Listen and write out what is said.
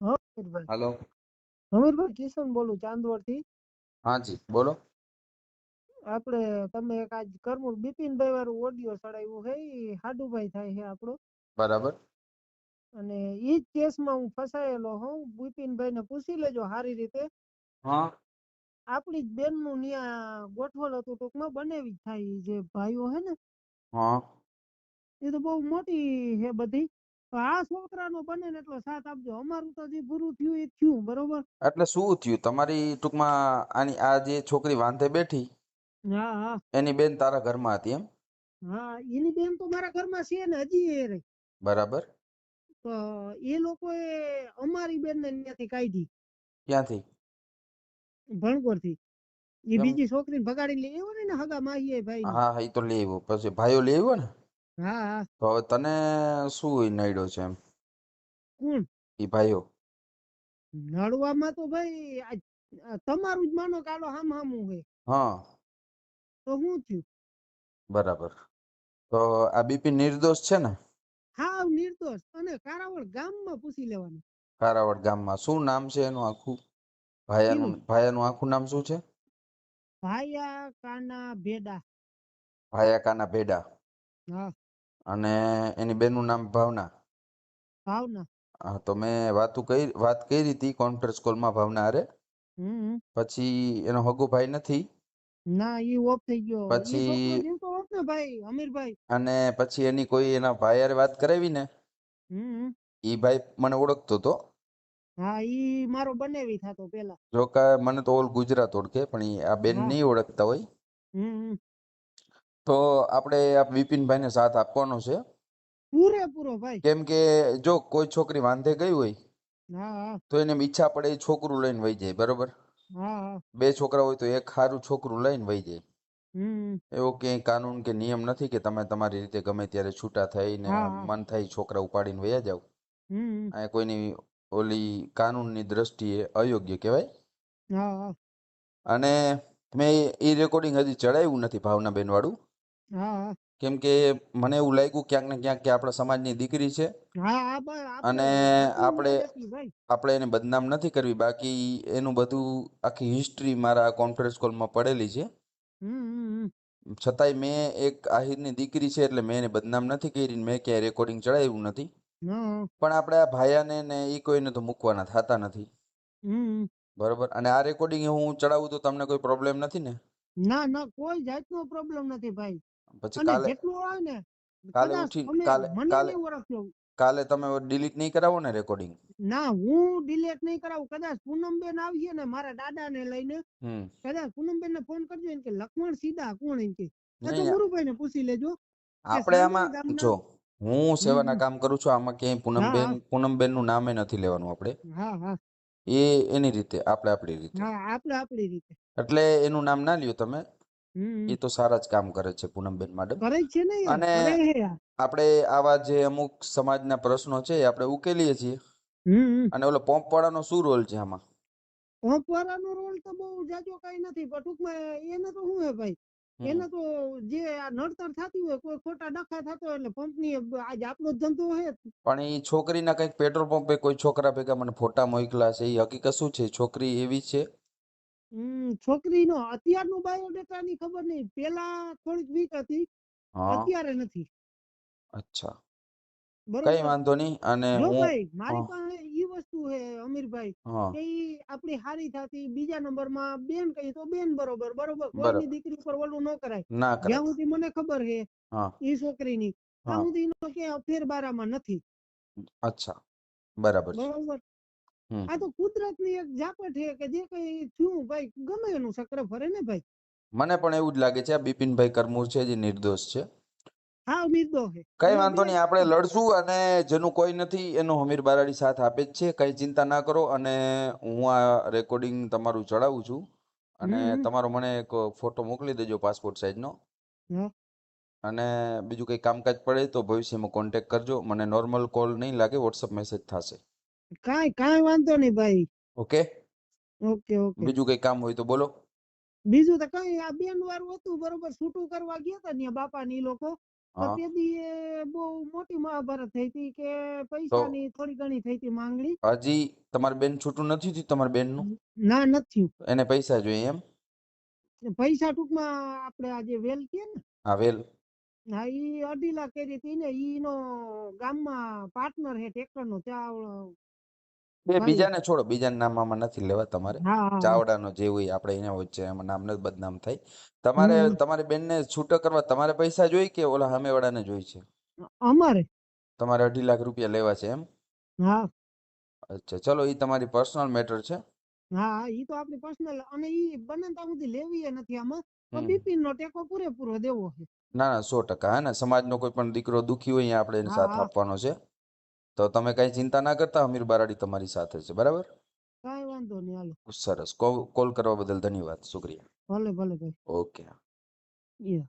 હા હમીરભાઈ. હાલો. હમીરભાઈ કિશન બોલું ચાંદવડથી હાજી બોલો. આપણે તમે એક આજ કરમુર બિપિનભાઈ વાળું ઓડિયો ચડાવ્યું છે ઈ હાડુભાઈ થાય છે આપણો. બરાબર. અને ઈ જ કેસમાં હું ફસાયેલો હોઉં બિપિનભાઈ ને પૂછી લેજો સારી રીતે. હા. આપણી જ બેનનું ન્યા ગોઠવણ હતું ટૂંકમાં બનેવી જ થાય જે ભાઈઓ હે ને. હા. એ તો બહુ મોટી છે બધી. તો આ છોકરાનો બને ને એટલો સાથ આપજો. અમારું તો જે પૂરું થયું એ થયું બરોબર? એટલે શું થયું? તમારી ટૂંકમાં આની આ જે છોકરી વાંધે બેઠી હા હા. એની બેન તારા ઘરમાં હતી એમ? હા એની બેન તો મારા ઘરમાં છે ને હજી એ રહી. બરાબર. તો એ લોકોએ અમારી બેન ને ત્યાંથી કાઢી. ક્યાંથી? ભણકોરથી એ બીજી છોકરીને ભગાડી લઈ આવ્યો ને હગા માહી ભાઈ હા હા એ તો લઈ આવ્યો. પછી ભાઈઓ લઈ આવ્યો ને? હા હા. તો હવે તને શું નડ્યો છે એમ? કોણ એ ભાઈઓ? નડવામાં તો ભાઈ તમારું જ માનો કાલો હામ હામું છે હા. તો હું થયું? બરાબર. તો આ બીપી નિર્દોષ છે ને? હા નિર્દોષ. અને કારાવળ ગામમાં પૂછી લેવાનું. કારાવડ ગામમાં. શું નામ છે એનું આખું? ભાયાનું ભાયાનું આખું નામ શું છે? ભાયા કાના ભેડા. ભાયા કાના ભેડા. હા. અને એની બેનનું નામ ભાવના. ભાવના? હા તો મેં વાતું કરી વાત કરી હતી કોન્ફરન્સ કોલમાં ભાવના હમ. પછી એનો હગુ ભાઈ નથી. ના ઈ ઓફ થઈ ગયો. પછી- ભાઈ અમીરભાઈ. અને પછી એની કોઈ એના ભાઈ હારે વાત કરાવી ને. ઈ ભાઈ મને ઓળખતો તો. હા ઈ મારો બનેવી થતો પેલા. જો કે મને તો ઓલ ગુજરાત ઓળખે પણ આ બેન. નહીં ઓળખતા હોય. તો આપણે આ વિપિનભાઈને સાથ આપવાનો છે. પૂરેપૂરો ભાઈ. કેમ કે જો કોઈ છોકરી વાંધે ગઈ હોય તો એને ઈચ્છા પડે એ છોકરું લઈને વહી જાય બરોબર? બે છોકરા હોય તો એક સારું છોકરું લઈને વહી જાય. એવો ક્યાંય કાનૂન કે નિયમ નથી કે તમે તમારી રીતે ગમે ત્યારે છૂટા થઈને. મન થાય છોકરા ઉપાડીને વયા જાવ આ કોઈની ઓલી કાનૂનની દ્રષ્ટિએ અયોગ્ય કહેવાય. અને મેં એ રેકોર્ડિંગ હજી ચડાવ્યું નથી ભાવનાબેન વાળું હા કેમ કે મને એવું લાગ્યું ક્યાંક ને ક્યાંક કે આપણા સમાજની દીકરી છે. અને આપણે- આપણે એને બદનામ નથી કરવી. બાકી એનું બધું આખી હિસ્ટ્રી મારા કોન્ફરન્સ કોલમાં પડેલી છે. છતાંય મેં એક આહિરની દીકરી છે એટલે મેં એને બદનામ નથી કરી મેં ક્યાંય રેકોર્ડિંગ ચડાવ્યું નથી. પણ આપણે આ ભાયાને ને એ કોઈને તો મૂકવાના થતા નથી. બરોબર? અને આ રેકોર્ડિંગ હું ચડાવું તો તમને કોઈ પ્રોબ્લેમ નથી ને? ના ના કોઈ જાતનો પ્રોબ્લેમ નથી ભાઈ. પછી કાલે જેટલું આવે ને કાલે ઉઠી- કાલે- કાલે- કાલે તમે ડિલીટ નહીં કરાવો ને રેકોર્ડિંગ ના હું ડિલીટ નહીં કરાવું. કદાચ પૂનમબેન આવીએ ને મારા દાદાને લઈને કદાચ પૂનમબેન ને ફોન કરજો એમ કે લક્ષ્મણ સીધા કોણ એમ કે? તો ગુરુભાઈ ને પૂછી લેજો આપણે આમાં જો હું સેવાના કામ કરું છું આમાં ક્યાંય પૂનમબેન. પૂનમબેનનું નામે નથી લેવાનું આપણે. હા હા. એ એની રીતે આપણે આપણી રીતે. હા આપણે આપણી રીતે. એટલે એનું નામ ના લ્યો તમે. એ તો સારા જ કામ કરે છે પૂનમબેન મેડમ કરે છે ને અને- આપણે આવા જે અમુક સમાજના પ્રશ્નો છે એ આપણે ઉકેલીએ છીએ. અને ઓલો પંપ વાળાનો શું રોલ છે આમાં? પંપવાળાનો રોલ તો બહુ જાજો કઈ નથી પણ ટૂંકમાં એને તો શું હે ભાઈ? એને તો જે આ નડતર થતી હોય કોઈ ખોટા ડખા થતો હોય એટલે પંપની આજ આપણો જ ધંધો હે. પણ એ છોકરીના કંઈક પેટ્રોલ પંપે કોઈ છોકરા ભેગા મને ફોટા મોકલા છે એ હકીકત શું છે? છોકરી એવી છે છોકરીનો અત્યારનો બાયોડેટા ની ખબર નહીં પેલા થોડીક વીક હતી અત્યારે નથી. અચ્છા. કઈ વાંધો નહીં અને ભાઈ મારી પાસે ઈ વસ્તુ છે અમીરભાઈ કે ઈ આપણી હારી થતી બીજા નંબરમાં બેન કહી તો બેન બરોબર બરોબર. કોઈની દીકરી પર ઓલું ન કરાય. જ્યાં સુધી મને ખબર છે એ ઈ છોકરીની ત્યાં સુધી કે અફેર બારામાં નથી. અચ્છા. બરાબર બરોબર. આ તો કુદરતની એક ઝાપટ છે કે જે કઈ થયું ભાઈ ગમે એનું ચક્ર ફરે ને ભાઈ? મને પણ એવું જ લાગે છે આ બિપિનભાઈ કરમૂર છે જે નિર્દોષ છે. હા નિર્દોષ છે. કઈ વાંધો નહીં આપણે લડશું અને જેનું કોઈ નથી એનો હમીર બારાડી સાથ આપે જ છે. કઈ ચિંતા ના કરો અને હું આ રેકોર્ડિંગ તમારું ચડાવું છું. અને તમારો મને એક ફોટો મોકલી દેજો પાસપોર્ટ સાઈઝનો. અને બીજું કંઈ કામકાજ પડે તો ભવિષ્યમાં કોન્ટેક્ટ કરજો. મને નોર્મલ કોલ નહીં લાગે વોટ્સઅપ મેસેજ થશે. કાંઈ કાંઈ વાંધો નહીં ભાઈ. ઓકે. Okay okay. બીજું કઈ કામ હોય તો બોલો. બીજું તો કઈ આ બેન વાળું હતું બરોબર છૂટું કરવા ગયા હતા ને બાપા ની લોકો. બહુ મોટી મહાભારત થઈ હતી કે પૈસાની થોડી ઘણી થઈ હતી માંગણી. હજી તમારી બેન છૂટું નથી થયું તમારી બેનનું? ના નથી એને પૈસા જોઈએ એમ? પૈસા ટૂંકમાં આપણે આ જે વેલ કે ને હા વેલ. હા ઈ અઢી લાખ કરી હતી ને ઈનો ગામમાં પાર્ટનર હે ટ્રેક્ટર નો ત્યાં ભાઈ. બીજાને છોડો બીજાના નામ આમાં નથી લેવા તમારે. ચાવડાનો જે હોય આપણે એને વચ્ચે એમાં નામ નથી બદનામ થાય. તમારે. તમારી બેનને છૂટો કરવા તમારે પૈસા જોઈ કે ઓલા સામેવાળાને જોઈ છે? અમારે. તમારે અઢી લાખ રૂપિયા લેવા છે એમ? હા. અચ્છા ચલો એ તમારી પર્સનલ મેટર છે. હા એ તો આપણી પર્સનલ અને એ બને ત્યાં સુધી લેવી એ નથી આમાં. હમ. નો ટેકો પૂરેપૂરો દેવો છે. ના ના સો ટકા હે ને? સમાજનો કોઈ પણ દીકરો દુખી હોય આપણે એને સાથ આપવાનો છે. તો તમે કઈ ચિંતા ના કરતા અમીર બારાડી તમારી સાથે છે બરાબર? કાંઈ વાંધો નહીં હાલો. સરસ. કોલ કરવા બદલ ધન્યવાદ શુક્રિયા. ભલે ભલે ભાઈ. ઓકે. Yeah.